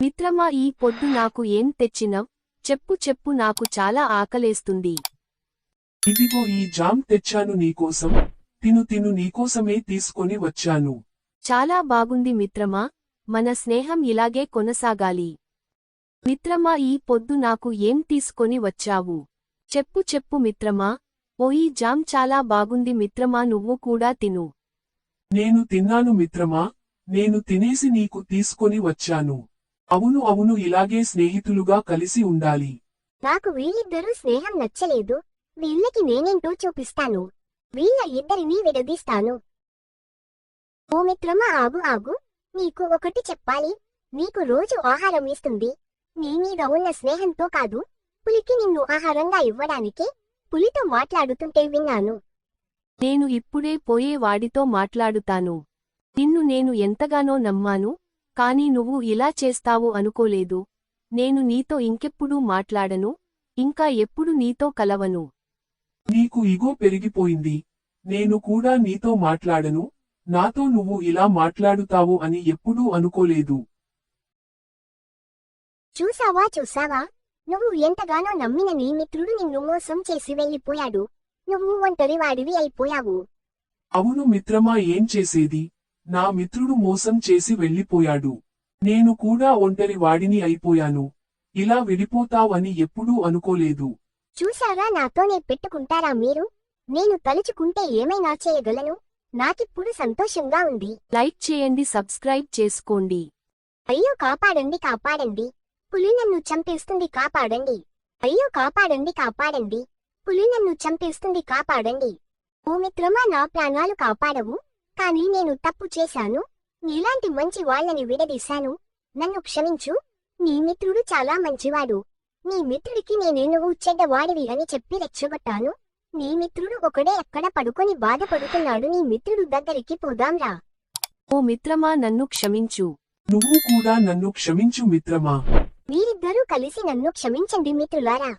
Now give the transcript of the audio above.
మిత్రమా ఈ పొద్దు నాకు ఏం తెచ్చినవ్? చెప్పు చెప్పు నాకు చాలా ఆకలేస్తుంది. ఇదిగో ఈ జామ్ తెచ్చాను నీకోసం. తిను తిను నీకోసమే తీసుకొని వచ్చాను. చాలా బాగుంది మిత్రమా మన స్నేహం ఇలాగే కొనసాగాలి. మిత్రమా ఈ పొద్దు నాకు ఏం తీసుకొని వచ్చావు? చెప్పు చెప్పు మిత్రమా ఓ ఈ జామ్ చాలా బాగుంది మిత్రమా నువ్వు కూడా తిను. నేను తిన్నాను మిత్రమా నేను తినేసి నీకు తీసుకొని వచ్చాను. అవును అవును ఇలాగే స్నేహితులుగా కలిసి ఉండాలి. నాకు వీళ్ళిద్దరూ స్నేహం నచ్చలేదు. వీళ్ళకి నేనేంటో చూపిస్తాను. వీళ్ళ ఇద్దరినీ విడదీస్తాను. ఓ మిత్రమా ఆగు ఆగు. నీకు ఒకటి చెప్పాలి. నీకు రోజు ఆహారం ఇస్తుంది. నీ మీద ఉన్న స్నేహంతో కాదు పులికి నిన్ను ఆహారంగా ఇవ్వడానికి పులితో మాట్లాడుతుంటే విన్నాను. నేను ఇప్పుడే పోయే వాడితో మాట్లాడుతాను. నిన్ను నేను ఎంతగానో నమ్మాను. కాని నువ్వు ఇలా చేస్తావు అనుకోలేదు. నేను నీతో ఇంకెప్పుడూ మాట్లాడను ఇంకా ఎప్పుడు నీతో కలవను. నీకు ఇగో పెరిగిపోయింది. నేను కూడా నీతో మాట్లాడను నాతో నువ్వు ఇలా మాట్లాడుతావు అని ఎప్పుడూ అనుకోలేదు. చూసావా చూసావా? నువ్వు ఎంతగానో నమ్మిన నీ మిత్రుడు నిన్ను మోసం చేసి వెళ్ళిపోయాడు. నువ్వు ఒంటరి వాడివి అయిపోయావు. అవును మిత్రమా ఏం చేసేది? నా మిత్రుడు మోసం చేసి వెళ్ళిపోయాడు. నేను కూడా ఒంటరి వాడిని అయిపోయాను. ఇలా విడిపోతావని ఎప్పుడూ అనుకోలేదు. చూసారా నాతోనే పెట్టుకుంటారా మీరు? నేను తలుచుకుంటే ఏమైనా చేయగలను? నాకిప్పుడు సంతోషంగా ఉంది. లైక్ చేయండి సబ్స్క్రైబ్ చేసుకోండి. అయ్యో కాపాడండి కాపాడండి. పులి నన్ను చంపేస్తుంది కాపాడండి. అయ్యో కాపాడండి కాపాడండి. పులి నన్ను చంపేస్తుంది కాపాడండి. ఓ మిత్రమా నా ప్రాణాలు కాపాడవు? కానీ నేను తప్పు చేశాను. నీలాంటి మంచి వాళ్ళని విడదీశాను. నన్ను క్షమించు. నీ మిత్రుడు చాలా మంచివాడు. నీ మిత్రుడికి నేనే నువ్వు చెడ్డవాడివి అని చెప్పి రెచ్చగొట్టాను. నీ మిత్రుడు ఒకడే ఎక్కడ పడుకొని బాధపడుతున్నాడు. నీ మిత్రుడు దగ్గరికి పోదాంరా ఓ మిత్రమా నన్ను క్షమించు. నువ్వు కూడా నన్ను క్షమించు మిత్రమా? మీరిద్దరూ కలిసి నన్ను క్షమించండి మిత్రులారా.